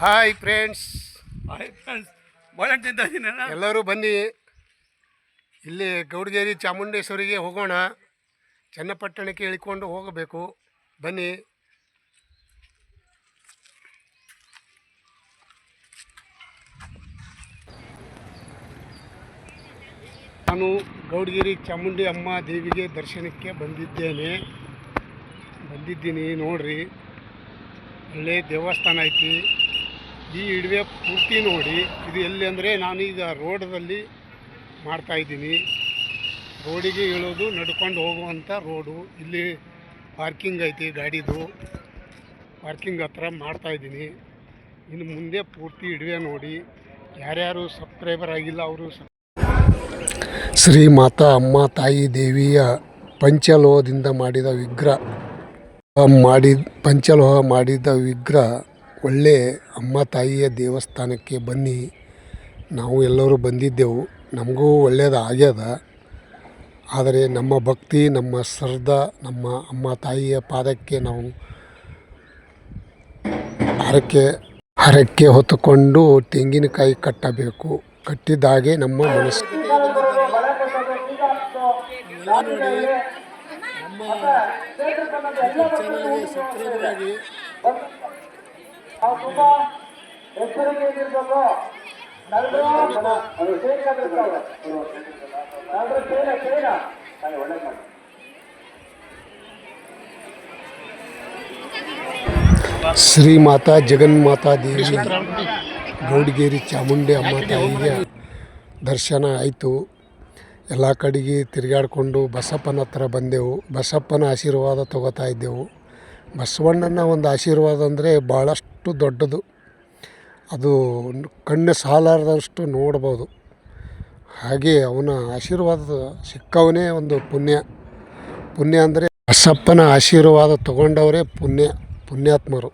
Hi friends hi friends ಬಾಳೆಹಣ್ಣು ಇದ್ದೀನಿ ಎಲ್ಲರೂ ಬನ್ನಿ. ಇಲ್ಲಿ ಗೌಡಗೇರಿ ಚಾಮುಂಡೇಶ್ವರಿಗೆ ಹೋಗೋಣ. ಚನ್ನಪಟ್ಟಣಕ್ಕೆ ಇಳ್ಕೊಂಡು ಹೋಗಬೇಕು. ಬನ್ನಿ. ನಾನು ಗೌಡಗಿರಿ ಚಾಮುಂಡಿ ಅಮ್ಮ ದೇವಿಗೆ ದರ್ಶನಕ್ಕೆ ಬಂದಿದ್ದೇನೆ. ಬಂದಿದ್ದೀನಿ ನೋಡ್ರಿ. ಒಳ್ಳೆ ದೇವಸ್ಥಾನ ಐತಿ. ಈ ಇಡುವೆ ಪೂರ್ತಿ ನೋಡಿ, ಇದು ಎಲ್ಲಿ ಅಂದರೆ ನಾನೀಗ ರೋಡದಲ್ಲಿ ಮಾಡ್ತಾ ಇದ್ದೀನಿ. ರೋಡಿಗೆ ಇಳೋದು ನಡ್ಕೊಂಡು ಹೋಗುವಂಥ ರೋಡು. ಇಲ್ಲಿ ಪಾರ್ಕಿಂಗ್ ಐತಿ ಗಾಡಿದು. ಪಾರ್ಕಿಂಗ್ ಹತ್ರ ಮಾಡ್ತಾ ಇದ್ದೀನಿ. ಇನ್ನು ಮುಂದೆ ಪೂರ್ತಿ ಇಡುವೆ ನೋಡಿ. ಯಾರ್ಯಾರು ಸಬ್ಸ್ಕ್ರೈಬರ್ ಆಗಿಲ್ಲ, ಅವರು ಶ್ರೀ ಮಾತಾ ಅಮ್ಮ ತಾಯಿ ದೇವಿಯ ಪಂಚಲೋಹದಿಂದ ಮಾಡಿದ ವಿಗ್ರಹ, ಮಾಡಿದ ಪಂಚಲೋಹ ಮಾಡಿದ ವಿಗ್ರಹ ಒಳ್ಳೆ ಅಮ್ಮ ತಾಯಿಯ ದೇವಸ್ಥಾನಕ್ಕೆ ಬನ್ನಿ. ನಾವು ಎಲ್ಲರೂ ಬಂದಿದ್ದೆವು. ನಮಗೂ ಒಳ್ಳೆಯದು ಆಗ್ಯದ. ಆದರೆ ನಮ್ಮ ಭಕ್ತಿ, ನಮ್ಮ ಶ್ರದ್ಧಾ, ನಮ್ಮ ಅಮ್ಮ ತಾಯಿಯ ಪಾದಕ್ಕೆ ನಾವು ಹರಕೆ ಹರಕೆ ಹೊತ್ತುಕೊಂಡು ತೆಂಗಿನಕಾಯಿ ಕಟ್ಟಬೇಕು. ಕಟ್ಟಿದಾಗೆ ನಮ್ಮ ಮನಸ್ಸು. ಶ್ರೀ ಮಾತಾ ಜಗನ್ಮಾತಾ ದೇವಿ, ಗೌಡಗೇರಿ ಚಾಮುಂಡಿ ಅಮ್ಮ ತಾಯಿಗೆ ದರ್ಶನ ಆಯಿತು. ಎಲ್ಲ ಕಡೆಗೆ ತಿರುಗಾಡಿಕೊಂಡು ಬಸಪ್ಪನ ಹತ್ರ ಬಂದೆವು. ಬಸಪ್ಪನ ಆಶೀರ್ವಾದ ತಗೋತಾ ಇದ್ದೆವು. ಬಸವಣ್ಣನ ಒಂದು ಆಶೀರ್ವಾದ ಅಂದರೆ ಭಾಳಷ್ಟು ದೊಡ್ಡದು. ಅದು ಕಣ್ಣು ಸಾಲಾರದಷ್ಟು ನೋಡ್ಬೋದು. ಹಾಗೆ ಅವನ ಆಶೀರ್ವಾದ ಸಿಕ್ಕವನೇ ಒಂದು ಪುಣ್ಯ. ಪುಣ್ಯ ಅಂದರೆ ಬಸಪ್ಪನ ಆಶೀರ್ವಾದ ತಗೊಂಡವರೇ ಪುಣ್ಯ, ಪುಣ್ಯಾತ್ಮರು.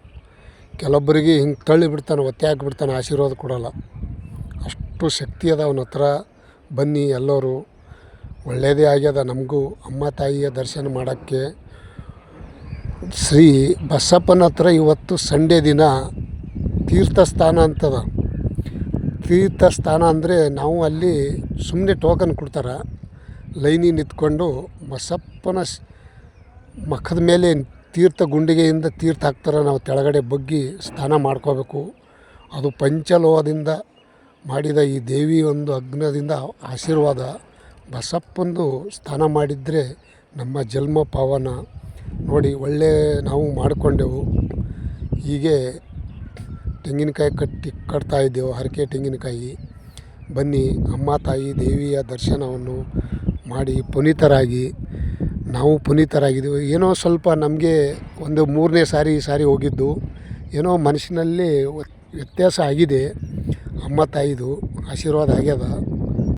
ಕೆಲವೊಬ್ಬರಿಗೆ ಹಿಂಗೆ ತಳ್ಳಿ ಬಿಡ್ತಾನೆ, ಒತ್ತೆ ಹಾಕಿಬಿಡ್ತಾನೆ ಆಶೀರ್ವಾದ ಕೊಡೋಲ್ಲ. ಅಷ್ಟು ಶಕ್ತಿ ಅದ ಅವನ ಹತ್ರ. ಬನ್ನಿ ಎಲ್ಲರೂ. ಒಳ್ಳೆಯದೇ ಆಗ್ಯದ ನಮಗೂ, ಅಮ್ಮ ತಾಯಿಯ ದರ್ಶನ ಮಾಡೋಕ್ಕೆ. ಶ್ರೀ ಬಸಪ್ಪನ ಹತ್ರ ಇವತ್ತು ಸಂಡೇ ದಿನ ತೀರ್ಥಸ್ಥಾನ ಅಂತದ. ತೀರ್ಥಸ್ಥಾನ ಅಂದರೆ ನಾವು ಅಲ್ಲಿ ಸುಮ್ಮನೆ ಟೋಕನ್ ಕೊಡ್ತಾರೆ. ಲೈನಿಗೆ ನಿಂತ್ಕೊಂಡು ಬಸಪ್ಪನ ಮಖದ ಮೇಲೆ ತೀರ್ಥ ಗುಂಡಿಗೆಯಿಂದ ತೀರ್ಥ ಹಾಕ್ತಾರೆ. ನಾವು ತೆಳಗಡೆ ಬಗ್ಗಿ ಸ್ನಾನ ಮಾಡ್ಕೋಬೇಕು. ಅದು ಪಂಚಲೋಹದಿಂದ ಮಾಡಿದ ಈ ದೇವಿ ಒಂದು ಅಗ್ನದಿಂದ ಆಶೀರ್ವಾದ. ಬಸಪ್ಪಂದು ಸ್ನಾನ ಮಾಡಿದರೆ ನಮ್ಮ ಜನ್ಮ ಪಾವನ. ನೋಡಿ, ಒಳ್ಳೆ ನಾವು ಮಾಡಿಕೊಂಡೆವು. ಹೀಗೆ ತೆಂಗಿನಕಾಯಿ ಕಟ್ಟಿ ಕಟ್ತಾ ಇದ್ದೆವು, ಹರಕೆ ತೆಂಗಿನಕಾಯಿ. ಬನ್ನಿ, ಅಮ್ಮ ತಾಯಿ ದೇವಿಯ ದರ್ಶನವನ್ನು ಮಾಡಿ ಪುನೀತರಾಗಿ. ನಾವು ಪುನೀತರಾಗಿದ್ದೆವು. ಏನೋ ಸ್ವಲ್ಪ ನಮಗೆ ಒಂದು ಮೂರನೇ ಸಾರಿ ಈ ಸಾರಿ ಹೋಗಿದ್ದು. ಏನೋ ಮನಸ್ಸಿನಲ್ಲಿ ವ್ಯತ್ಯಾಸ ಆಗಿದೆ. ಅಮ್ಮ ತಾಯಿದು ಆಶೀರ್ವಾದ ಆಗ್ಯದ.